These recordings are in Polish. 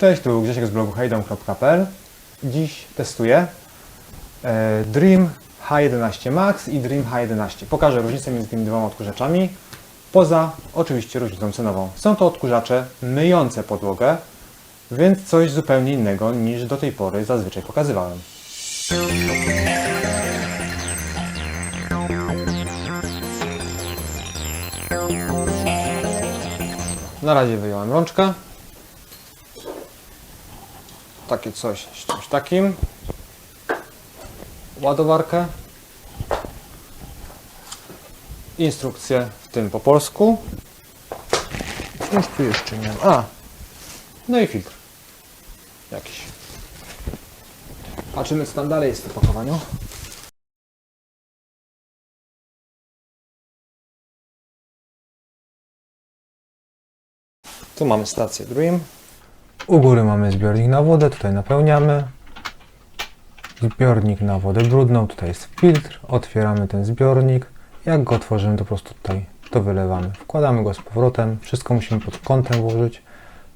Cześć, tu Grzesiek z blogu hejdom.pl. Dziś testuję e, Dream H11 Max i Dream H11. Pokażę różnicę między tymi dwoma odkurzaczami, poza oczywiście różnicą cenową. Są to odkurzacze myjące podłogę, więc coś zupełnie innego niż do tej pory zazwyczaj pokazywałem. Na razie wyjąłem rączkę. Takie coś z czymś takim. Ładowarkę. Instrukcję, w tym po polsku. Coś tu jeszcze ma. A! No i filtr. Jakiś. Patrzymy co tam dalej jest w opakowaniu. Tu mamy stację Dream. U góry mamy zbiornik na wodę, tutaj napełniamy. Zbiornik na wodę brudną, tutaj jest filtr. Otwieramy ten zbiornik. Jak go otworzymy, to po prostu tutaj to wylewamy. Wkładamy go z powrotem. Wszystko musimy pod kątem włożyć.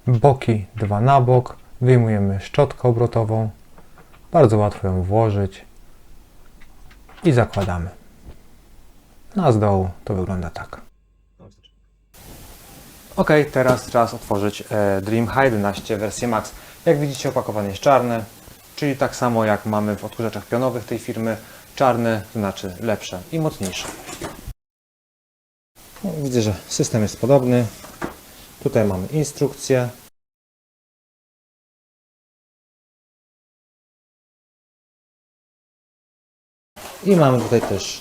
Boki dwa na bok. Wyjmujemy szczotkę obrotową. Bardzo łatwo ją włożyć. I zakładamy. No a z dołu to wygląda tak. Ok, teraz czas otworzyć e, Dream H11 wersję Max. Jak widzicie opakowanie jest czarne, czyli tak samo jak mamy w odkurzaczach pionowych tej firmy. Czarne to znaczy lepsze i mocniejsze. No, widzę, że system jest podobny. Tutaj mamy instrukcję. I mamy tutaj też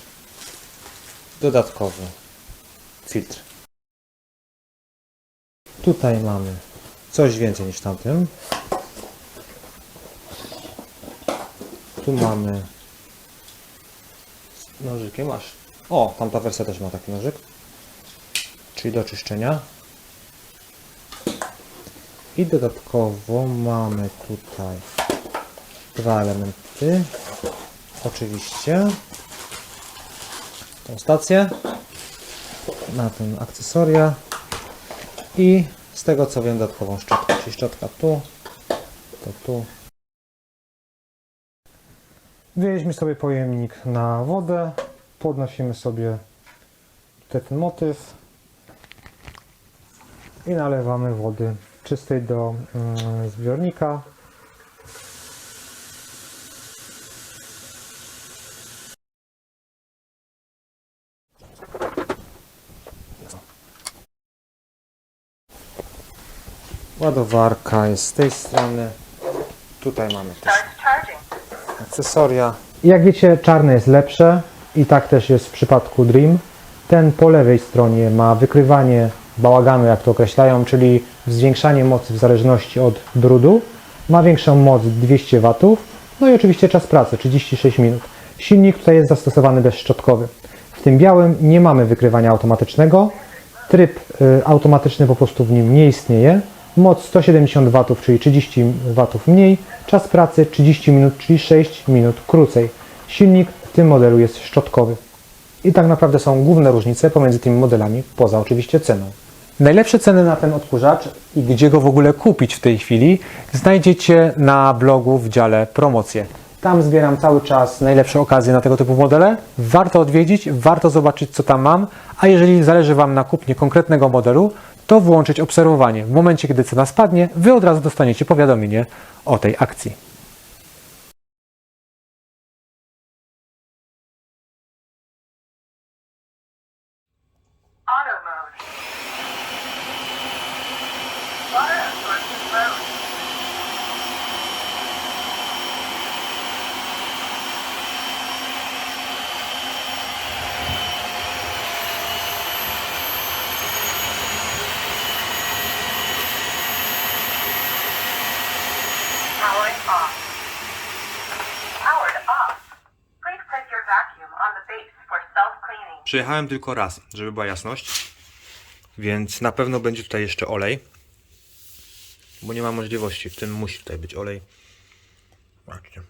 dodatkowy filtr. Tutaj mamy coś więcej niż tamtym. Tu mamy z nożykiem masz. O, tamta wersja też ma taki nożyk. Czyli do czyszczenia. I dodatkowo mamy tutaj dwa elementy. Oczywiście tą stację na ten akcesoria i z tego co wiem dodatkową szczotkę, czyli szczotka tu, to tu. Wyjęliśmy sobie pojemnik na wodę, podnosimy sobie tutaj ten motyw i nalewamy wody czystej do mm, zbiornika. Ładowarka jest z tej strony. Tutaj mamy też akcesoria. Jak wiecie, czarne jest lepsze i tak też jest w przypadku Dream. Ten po lewej stronie ma wykrywanie bałaganu, jak to określają, czyli zwiększanie mocy w zależności od brudu. Ma większą moc 200 W, no i oczywiście czas pracy 36 minut. Silnik tutaj jest zastosowany bezszczotkowy. W tym białym nie mamy wykrywania automatycznego. Tryb y, automatyczny po prostu w nim nie istnieje. Moc 170 W, czyli 30 W mniej. Czas pracy 30 minut, czyli 6 minut krócej. Silnik w tym modelu jest szczotkowy. I tak naprawdę są główne różnice pomiędzy tymi modelami, poza oczywiście ceną. Najlepsze ceny na ten odkurzacz i gdzie go w ogóle kupić w tej chwili znajdziecie na blogu w dziale promocje. Tam zbieram cały czas najlepsze okazje na tego typu modele. Warto odwiedzić, warto zobaczyć co tam mam, a jeżeli zależy Wam na kupnie konkretnego modelu, to włączyć obserwowanie. W momencie, kiedy cena spadnie, Wy od razu dostaniecie powiadomienie o tej akcji. Przyjechałem tylko raz, żeby była jasność. Więc na pewno będzie tutaj jeszcze olej. Bo nie ma możliwości. W tym musi tutaj być olej. Zobaczcie.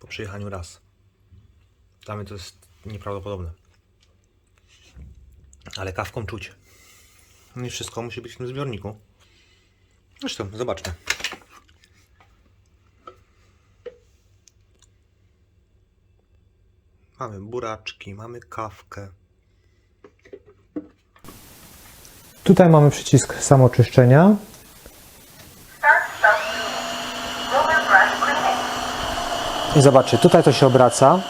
Po przyjechaniu raz. Dla mnie to jest nieprawdopodobne. Ale kawką czuć. No i wszystko musi być w tym zbiorniku. Zresztą, zobaczmy. Mamy buraczki, mamy kawkę. Tutaj mamy przycisk samoczyszczenia. Brush cleaning. I zobaczcie, tutaj to się obraca.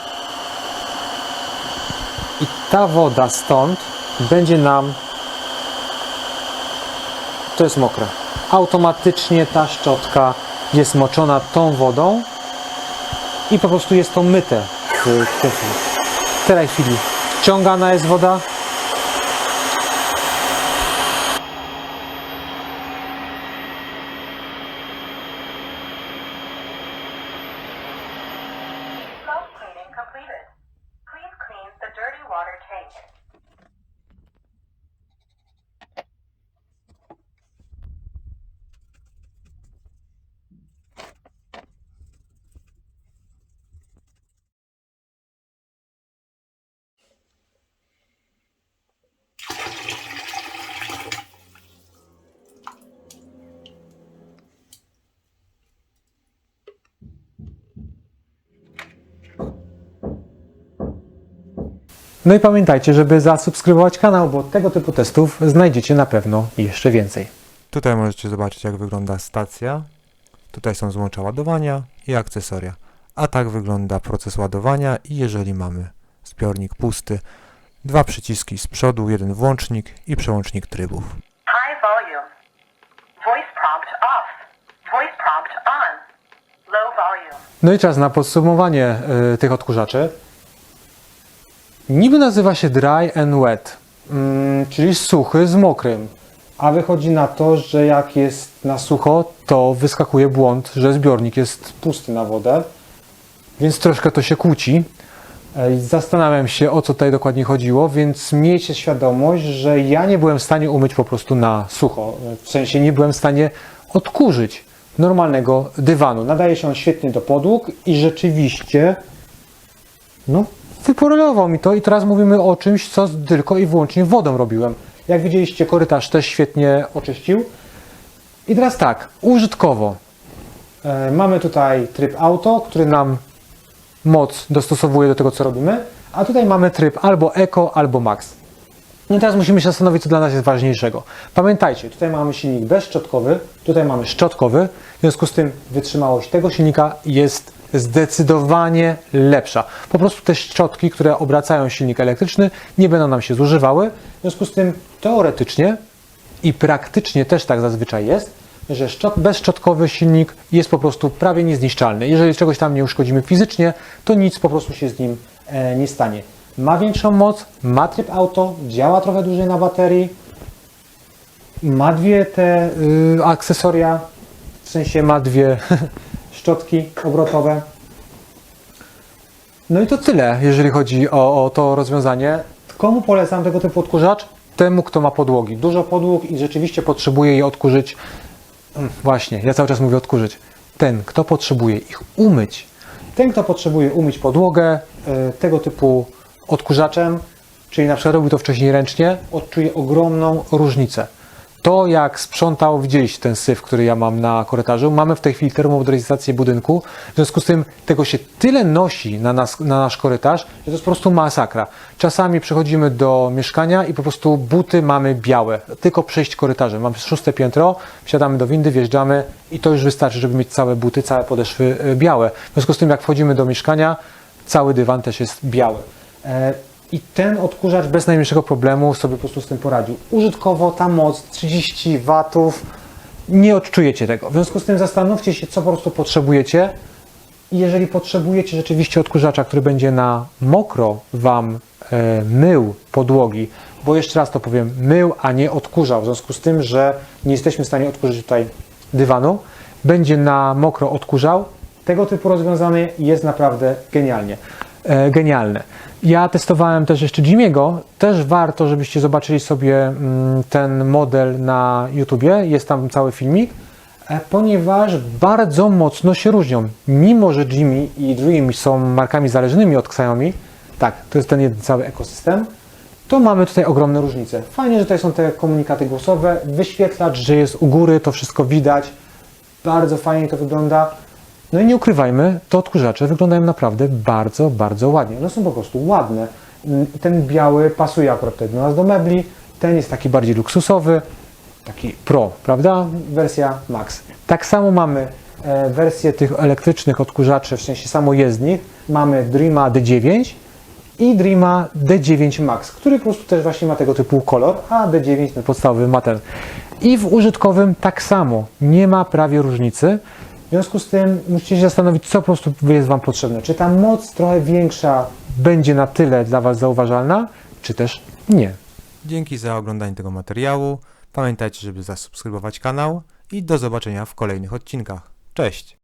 I ta woda stąd będzie nam. To jest mokre. Automatycznie ta szczotka jest moczona tą wodą i po prostu jest to myte w tej chwili. W ściągana jest woda. No i pamiętajcie, żeby zasubskrybować kanał, bo tego typu testów znajdziecie na pewno jeszcze więcej. Tutaj możecie zobaczyć, jak wygląda stacja. Tutaj są złącza ładowania i akcesoria. A tak wygląda proces ładowania i jeżeli mamy zbiornik pusty, dwa przyciski z przodu, jeden włącznik i przełącznik trybów. High volume. Voice prompt off. Voice prompt on. Low volume. No i czas na podsumowanie y, tych odkurzaczy. Niby nazywa się dry and wet, mm, czyli suchy z mokrym, a wychodzi na to, że jak jest na sucho, to wyskakuje błąd, że zbiornik jest pusty na wodę, więc troszkę to się kłóci. E, Zastanawiam się, o co tutaj dokładnie chodziło, więc miejcie świadomość, że ja nie byłem w stanie umyć po prostu na sucho. W sensie nie byłem w stanie odkurzyć normalnego dywanu. Nadaje się on świetnie do podłóg i rzeczywiście no, wypolerował mi to i teraz mówimy o czymś, co tylko i wyłącznie wodą robiłem. Jak widzieliście, korytarz też świetnie oczyścił. I teraz tak, użytkowo. E, mamy tutaj tryb auto, który nam moc dostosowuje do tego, co robimy, a tutaj mamy tryb albo Eco, albo Max. No i teraz musimy się zastanowić, co dla nas jest ważniejszego. Pamiętajcie, tutaj mamy silnik bezszczotkowy, tutaj mamy szczotkowy, w związku z tym wytrzymałość tego silnika jest zdecydowanie lepsza. Po prostu te szczotki, które obracają silnik elektryczny, nie będą nam się zużywały, w związku z tym teoretycznie i praktycznie też tak zazwyczaj jest, że szczot, bezszczotkowy silnik jest po prostu prawie niezniszczalny. Jeżeli czegoś tam nie uszkodzimy fizycznie, to nic po prostu się z nim e, nie stanie. Ma większą moc, ma tryb auto, działa trochę dłużej na baterii, ma dwie te y, akcesoria, w sensie ma dwie szczotki obrotowe. No i to tyle, jeżeli chodzi o, o to rozwiązanie. Komu polecam tego typu odkurzacz? Temu, kto ma podłogi. Dużo podłóg i rzeczywiście potrzebuje je odkurzyć. Mm, Właśnie, ja cały czas mówię odkurzyć. Ten, kto potrzebuje ich umyć. Ten, kto potrzebuje umyć podłogę e, tego typu odkurzaczem, czyli na przykład robił to wcześniej ręcznie, odczuje ogromną różnicę. To, jak sprzątał, widzieliście ten syf, który ja mam na korytarzu. Mamy w tej chwili termomodernizację budynku. W związku z tym tego się tyle nosi na, nas, na nasz korytarz, że to jest po prostu masakra. Czasami przychodzimy do mieszkania i po prostu buty mamy białe. Tylko przejść korytarzem. Mamy szóste piętro, wsiadamy do windy, wjeżdżamy i to już wystarczy, żeby mieć całe buty, całe podeszwy e, białe. W związku z tym, jak wchodzimy do mieszkania, cały dywan też jest biały. I ten odkurzacz bez najmniejszego problemu sobie po prostu z tym poradził. Użytkowo ta moc 30 watów, nie odczujecie tego. W związku z tym zastanówcie się, co po prostu potrzebujecie. I jeżeli potrzebujecie rzeczywiście odkurzacza, który będzie na mokro Wam e, mył podłogi, bo jeszcze raz to powiem, mył, a nie odkurzał, w związku z tym, że nie jesteśmy w stanie odkurzyć tutaj dywanu, będzie na mokro odkurzał, tego typu rozwiązanie jest naprawdę genialnie. E, genialne. Ja testowałem też jeszcze Jimiego. Też warto, żebyście zobaczyli sobie mm, ten model na YouTubie. Jest tam cały filmik, e, ponieważ bardzo mocno się różnią. Mimo, że Jimmy i Dream są markami zależnymi od Xiaomi, tak, to jest ten jeden cały ekosystem, to mamy tutaj ogromne różnice. Fajnie, że tutaj są te komunikaty głosowe, wyświetlacz, że jest u góry, to wszystko widać. Bardzo fajnie to wygląda. No i nie ukrywajmy, te odkurzacze wyglądają naprawdę bardzo, bardzo ładnie. One są po prostu ładne. Mm, Ten biały pasuje akurat do nas do mebli, ten jest taki bardziej luksusowy, taki Pro, prawda? Wersja Max. Tak samo mamy e, wersję tych elektrycznych odkurzaczy, w sensie samojezdnych. Mamy Dreama D9 i Dreama D9 Max, który po prostu też właśnie ma tego typu kolor, a D9 ten podstawowy ma ten. I w użytkowym tak samo, nie ma prawie różnicy. W związku z tym musicie się zastanowić, co po prostu jest Wam potrzebne. Czy ta moc trochę większa będzie na tyle dla Was zauważalna, czy też nie. Dzięki za oglądanie tego materiału. Pamiętajcie, żeby zasubskrybować kanał i do zobaczenia w kolejnych odcinkach. Cześć!